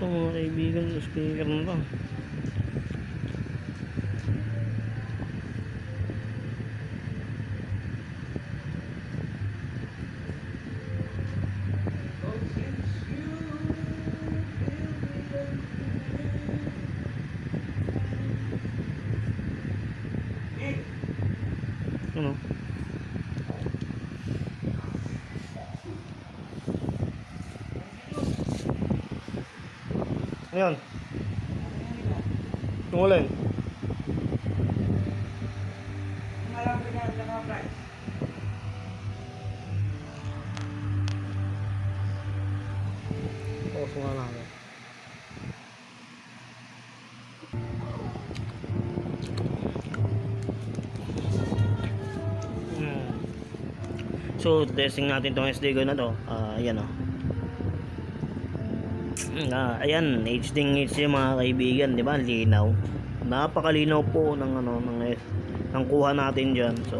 to mga kaibigan, speaker na to. Ayan. Yung ulan. Pause nga namin. So, testing natin tong SD na to. Ah, ayan oh. Ah, ayan, HD ng HD mga kaibigan, 'di ba? Linaw. Napakalinaw po ng ano ng ng kuha natin diyan. So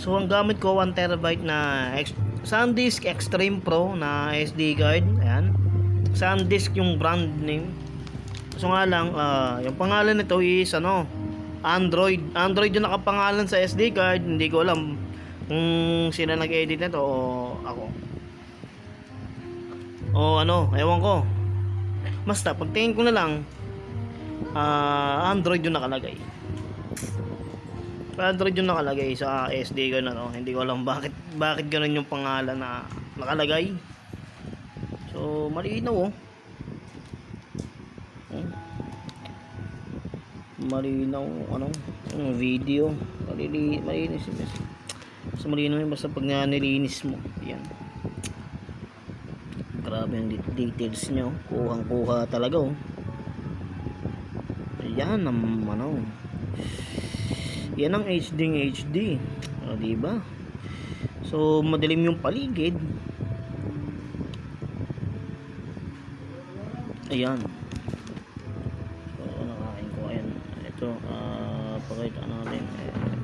So ang gamit ko 1 terabyte na ex SanDisk Extreme Pro na SD card. Ayan. SanDisk yung brand name. So nga lang, ah, yung pangalan nito is ano, Android. Android yung nakapangalan sa SD card. Hindi ko alam kung sila nag-edit nito o ako. O ano, ewan ko. Basta, pagtingin ko na lang, ah, Android yung nakalagay. Android yung nakalagay sa SD ko na no. Hindi ko alam bakit bakit ganun yung pangalan na nakalagay. So, malinaw oh. Oh. Malinaw ano, yung video. Malili, malinis yun. Basta malinaw yun basta pag nilinis mo. Yan. Grabe det- details nyo. Kuhang kuha talaga oh. Yan ang ano. Yan ang HD ng HD. O, diba? So, madilim yung paligid. Ayan. So, nakain ko. Ayan. Ito, ah, pakita natin. Ayan.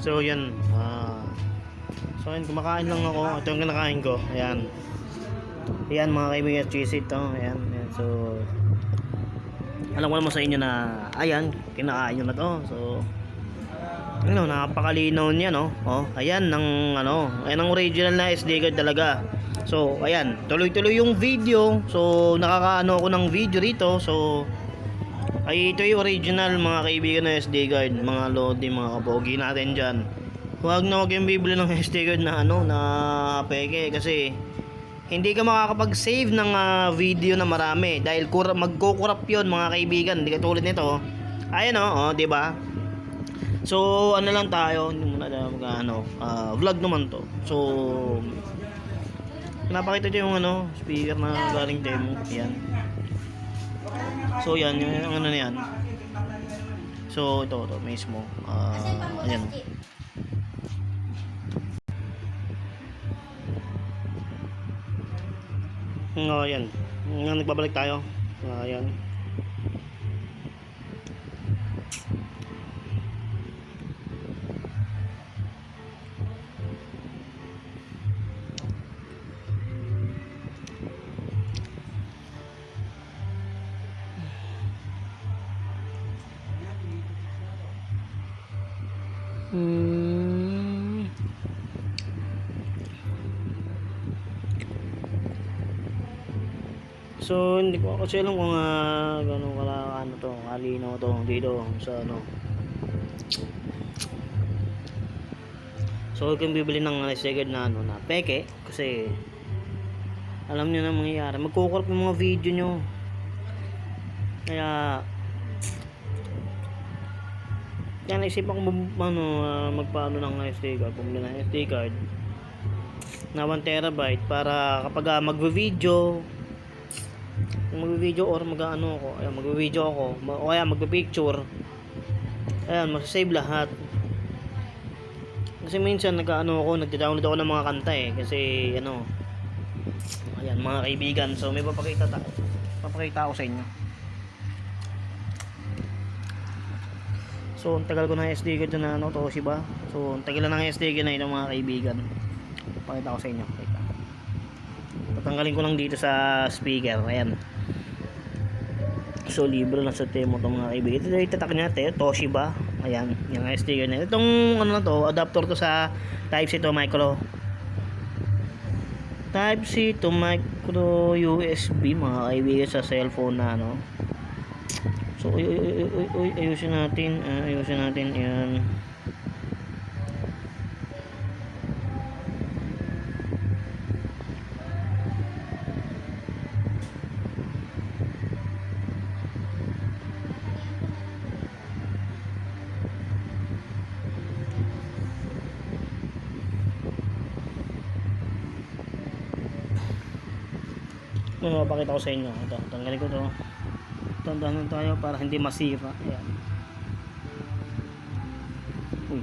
So yan, ah so yan, kumakain lang ako. Ito yung kinakain ko. Ayan. Ayan mga kaibigan, cheese ito. Ayan, ayan. So, alam ko naman sa inyo na, ayan, kinakain nyo na to. So, ano, napakalinaw niya, no? Oh, ayan, ng, ano, ayan ang original na SD card talaga. So, ayan, tuloy-tuloy yung video. So, nakakaano ako ng video rito. So, ay ito yung original mga kaibigan na SD card, mga lodi, mga kapogi natin dyan. Huwag na huwag yung bibili ng SD card na ano, na peke kasi hindi ka makakapag-save ng ah, video na marami dahil kura- magkukurap yun mga kaibigan, hindi katulad nito. Ayan o, oh, di ba? So, ano lang tayo, hindi muna mag ano, ah, vlog naman to. So, napakita yung ano, speaker na galing demo. Yan. So yan, yung, ano na yan. So, ito, ito mismo. Ah, ayan. oh. Oh, ayan. Nga, nagbabalik tayo. Ah, ayan. Hmm. So, hindi ko kasi alam kung uh, gano'ng kala ano to, kalinaw to dito sa ano. So, kang bibili ng uh, second na ano na peke kasi alam niyo na mangyayari. Magkukurap yung mga video nyo. Kaya kaya naisipan ko ano, ah, magpaano ng SD card, bumili ng SD card na 1 terabyte para kapag uh, magvi-video kung magvi-video or mag-ano ako, ayan, magvi-video ako, o kaya magpi-picture, ayan, masasave lahat. Kasi minsan nag-ano ako, nagda-download ako ng mga kanta eh, kasi ano, ayan, mga kaibigan, so may papakita ta papakita ako sa inyo. So, ang tagal ko ng SD card na ano, Toshiba. So, ang tagal na ng SD card na ito mga kaibigan. Pakita ko sa inyo. Wait lang. Tatanggalin ko lang dito sa speaker. Ayan. So, libre lang sa temo itong mga kaibigan. Ito yung itatak niya, te, Toshiba. Ayan, yung card na. Itong, ano na to, adapter to sa Type-C to micro. Type-C to micro USB, mga kaibigan, sa cellphone na, ano. So, uy, uy, uy, uy, uy, ayusin natin, ah, ayusin natin, yan. Ano, mapakita ko sa inyo. Ito, tanggalin ko to. Tandaan lang tayo para hindi masira. Ayan. Uy.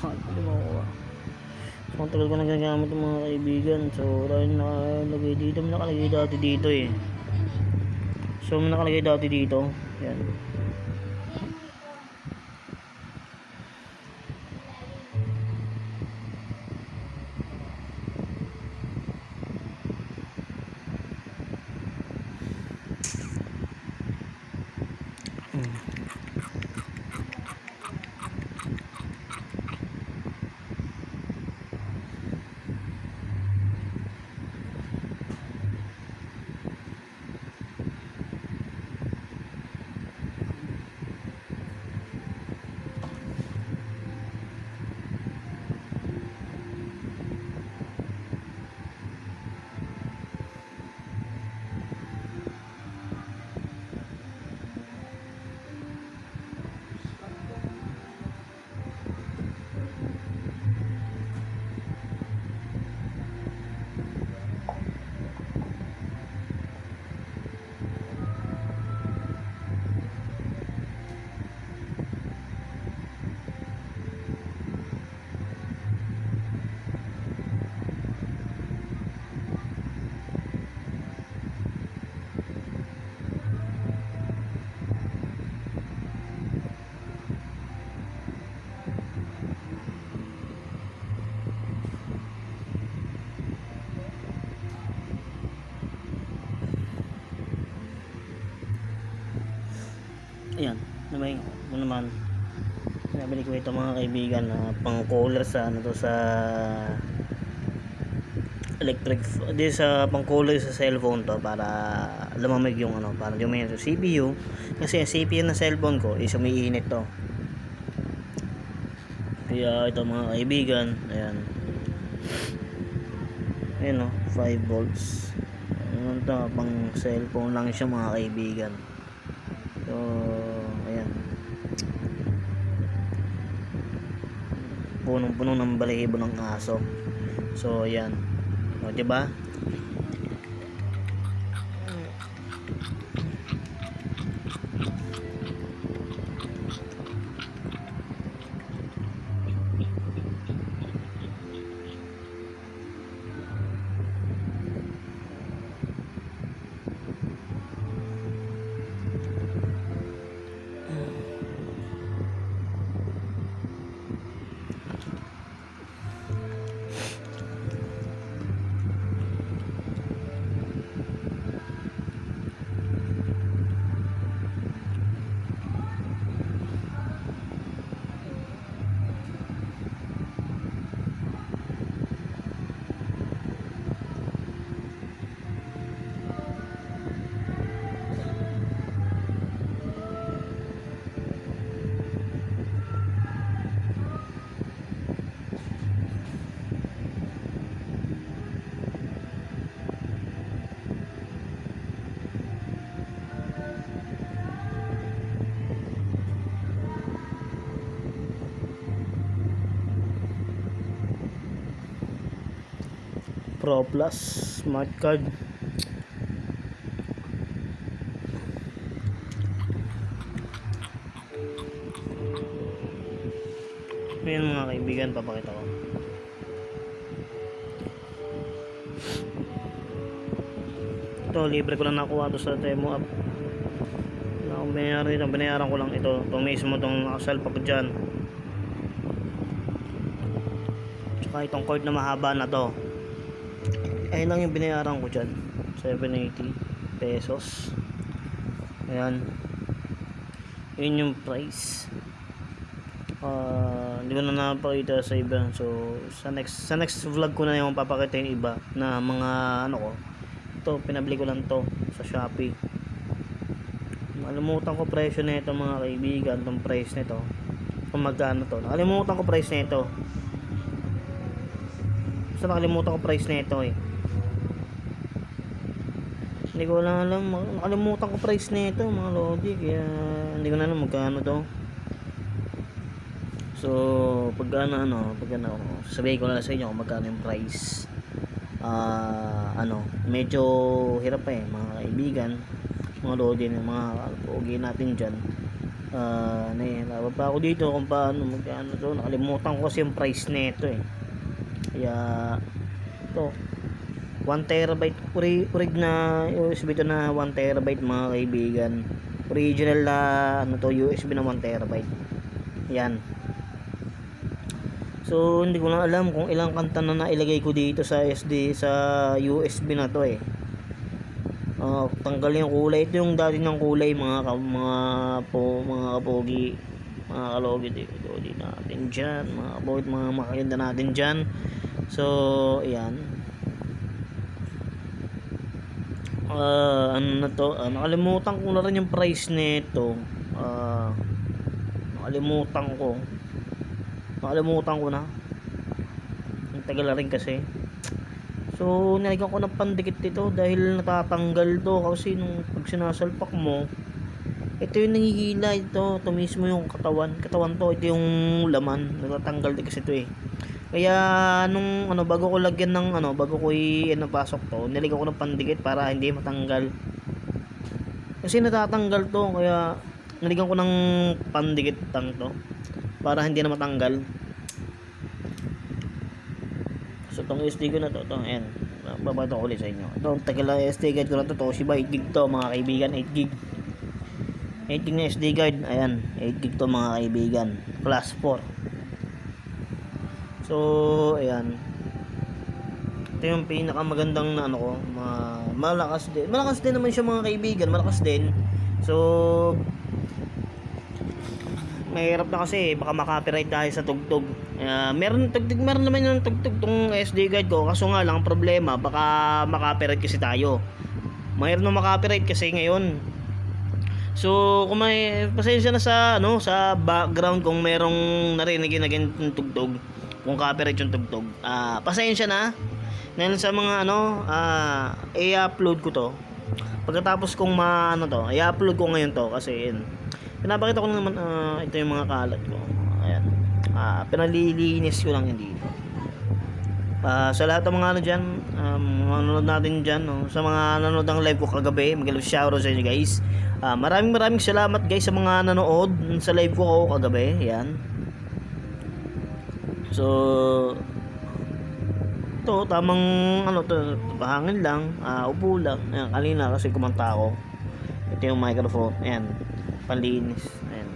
Hindi mo ako. So, ang tagal ko na ginagamit ng mga kaibigan. So, yung nakalagay dito. May nakalagay dati dito eh. So, may nakalagay dati dito. Ayan. Naman mo naman. Nabili ko ito mga kaibigan na pang cooler sa ano to sa electric di sa pang cooler sa cellphone to para lumamig yung ano para lumamig yung CPU kasi yung CPU ng cellphone ko is umiinit to. Kaya ito mga kaibigan ayan. Ayan o 5 volts. Ano to pang cellphone lang siya mga kaibigan So, ayan. Punong-puno ng balahibo ng aso. So, ayan. O, diba? Pro Plus Smart Card. Ayan mga kaibigan, papakita ko. Ito, libre ko lang nakuha to sa Temo app. Akong binayaran dito. Binayaran ko lang ito. Ito mismo itong nakasalpa ko dyan. Tsaka itong cord na mahaba na to. Ayun lang yung binayaran ko dyan. 780 pesos. Ayan. Yun yung price. Ah, hindi ko na napakita sa iba. So, sa next sa next vlog ko na yung papakita yung iba na mga ano ko. Ito, pinabili ko lang to sa Shopee. Nakalimutan ko presyo nito mga kaibigan, tong price nito. Kung magkano to. Nakalimutan ko price nito. Basta nakalimutan ko price nito eh. Hindi ko lang alam, nakalimutan ko price nito mga lodi, kaya hindi ko na alam magkano to. So, pag ano, ano, pag ano, sabihin ko na sa inyo kung magkano yung price. Ah, ano, medyo hirap pa eh, mga kaibigan, mga lodi mga pogi natin dyan. Ah, uh, nahihirapan pa ako dito kung paano magkano to. Nakalimutan ko kasi yung price nito eh. Kaya, to 1 terabyte ori, orig na USB to na 1 terabyte mga kaibigan. Original na ano to USB na 1 terabyte. Yan. So, hindi ko lang alam kung ilang kanta na nailagay ko dito sa SD sa USB na to eh. Uh, tanggal yung kulay. Ito yung dati ng kulay mga mga po mga kapogi, mga kalogi dito di natin diyan, mga kapogi, mga makaganda natin diyan. So, ayan. Uh, ano na to? Uh, nakalimutan ko na rin yung price nito. Uh, nakalimutan ko nakalimutan ko na ang tagal na rin kasi so nilagyan ko ng pandikit dito dahil natatanggal to kasi nung pag sinasalpak mo ito yung nangihila ito. Ito mismo yung katawan. Katawan to ito yung laman. Natatanggal din kasi ito eh. Kaya nung ano bago ko lagyan ng ano bago ko i ano, pasok to nilagyan ko ng pandikit para hindi matanggal. Kasi natatanggal to kaya nilagyan ko ng pandikit tang to para hindi na matanggal. So itong SD ko na to, to ayan. Babata ko ulit sa inyo. Ito ang tagal na SD card ko na to Toshiba 8 gig to mga kaibigan 8 gig 8 gig na SD card ayan 8 gig to mga kaibigan class 4 so ayan. Ito yung pinakamagandang na ano ko ma malakas din malakas din naman siya mga kaibigan malakas din. So mahirap na kasi baka makapiright tayo sa tugtog. Uh, meron tugtog meron naman yung tugtog tong SD card ko. Kaso nga lang ang problema baka makapiright kasi tayo. Mahirap na makapiright kasi ngayon so kung may pasensya na sa ano sa background kung merong narinig na ganitong tugtog kung copyright yung tugtog. Uh, pasensya na. Dahil sa mga ano uh, i-upload ko to. Pagkatapos kong ma ano to i-upload ko ngayon to kasi yun pinapakita ko naman uh, ito yung mga kalat ko. Ayan. Uh, pinalilinis ko lang yun dito uh, sa lahat ng mga ano dyan um, manonood natin dyan no? sa mga nanonood ng live ko kagabi magalang shoutout sa inyo guys uh, maraming maraming salamat guys sa mga nanood. Sa live ko kagabi ayan so to tamang ano to pahangin lang. Uh, upo lang. Ayan, kanina kasi kumanta ako. Ito yung microphone. Ayan panlinis. Ayan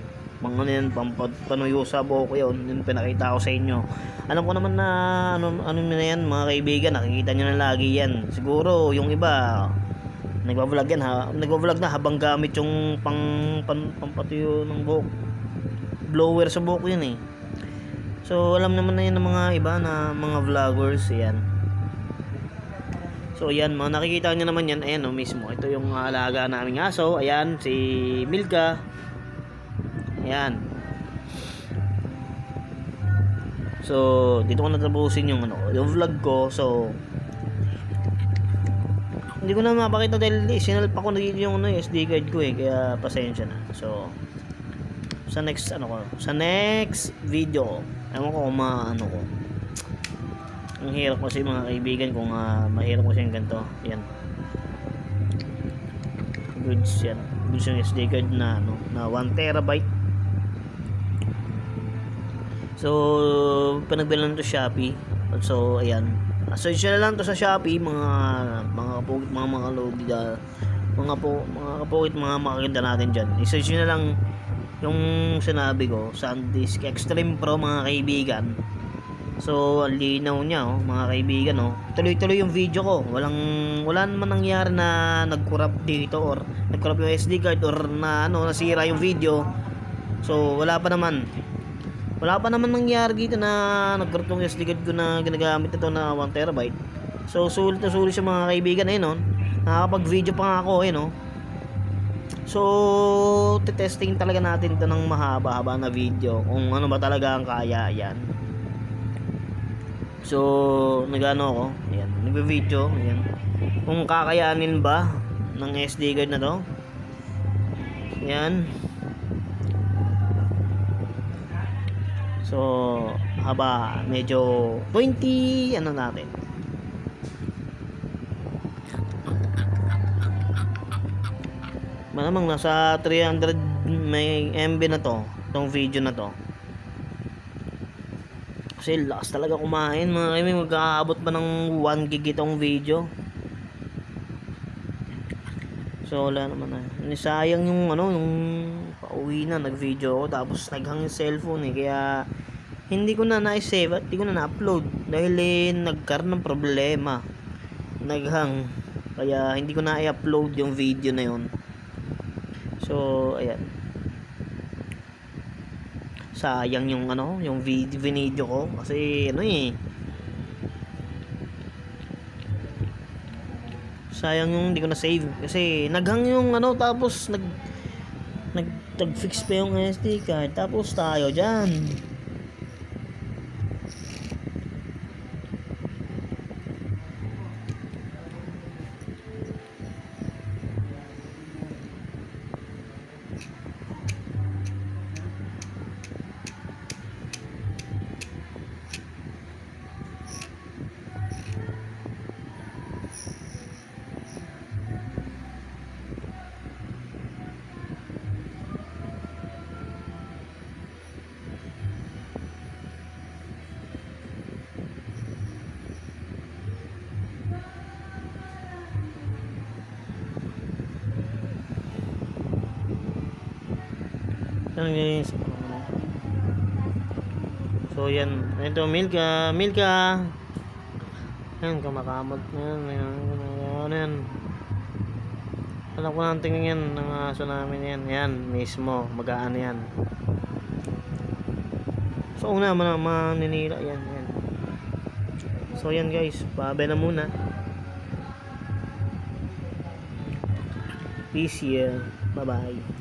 mga ano yan pampad panuyo sa buhok yun. Yung pinakita ko sa inyo. Alam ko naman na ano, ano na yan mga kaibigan nakikita nyo na lagi yan. Siguro yung iba nagbablog yan ha nagbablog na habang gamit yung pang, pang pampatuyo ng buhok blower sa buhok yun eh so alam naman na yan ng mga iba na mga vloggers yan So ayan, mga nakikita niyo naman yan, ayan o oh, mismo. Ito yung alaga naming aso, ayan si Milka. Ayan. So, dito ko natapusin yung ano, yung vlog ko. So hindi ko na mapakita dahil sinalpa ko na yung ano, SD card ko eh, kaya pasensya na. So sa next ano ko, sa next video, ewan ko kung maano ko. ang hirap kasi mga kaibigan kung ah, mahirap kasi yung ganito. Yan. Goods yan. Goods yung SD card na ano na 1 terabyte. So pinagbilan to Shopee. So ayan search na lang to sa Shopee mga mga kapugit mga mga lodi da, mga po mga kapugit mga makakita natin dyan i-search na lang yung sinabi ko SanDisk Extreme Pro mga kaibigan So, ang linaw niya, oh, mga kaibigan, oh. Tuloy-tuloy yung video ko. Walang wala naman nangyari na nag-corrupt dito or nag-corrupt yung SD card or na ano, nasira yung video. So, wala pa naman. Wala pa naman nangyari dito na nag-corrupt yung SD card ko na ginagamit ito na 1 terabyte. So, sulit na sulit siya mga kaibigan, eh, no? Nakakapag-video pa nga ako, eh, no? So, testing talaga natin ito ng mahaba-haba na video kung ano ba talaga ang kaya yan. So, nagano ako, ayan, nagbe-video, ayan. Kung kakayanin ba ng SD card na to. Ayan. So, haba, medyo 20, ano natin. Malamang nasa 300 may MB na to, tong video na to. Kasi lakas talaga kumain mga kaibigan. Magkakaabot pa ng 1 gig itong video. So wala naman na. Nisayang yung ano, yung pauwi na nag-video ako tapos naghang cellphone eh. Kaya hindi ko na na-save at hindi ko na na-upload. Dahil eh, nagkaroon ng problema. Naghang. Kaya hindi ko na i-upload yung video na yun. So, ayan sayang yung ano, yung video, video ko kasi ano eh sayang yung hindi ko na save kasi naghang yung ano tapos nag nag fix pa yung SD card tapos tayo diyan Yan guys. So yan, ito Milka, Milka. Yan, kumakamot na yan. Yan, ano yan. Alam ko nang tingin yan ng aso namin yan. Yan, mismo, magaan yan. So una, mga maninira yan, yan. So yan guys, pabe na muna. Peace yeah. Bye bye.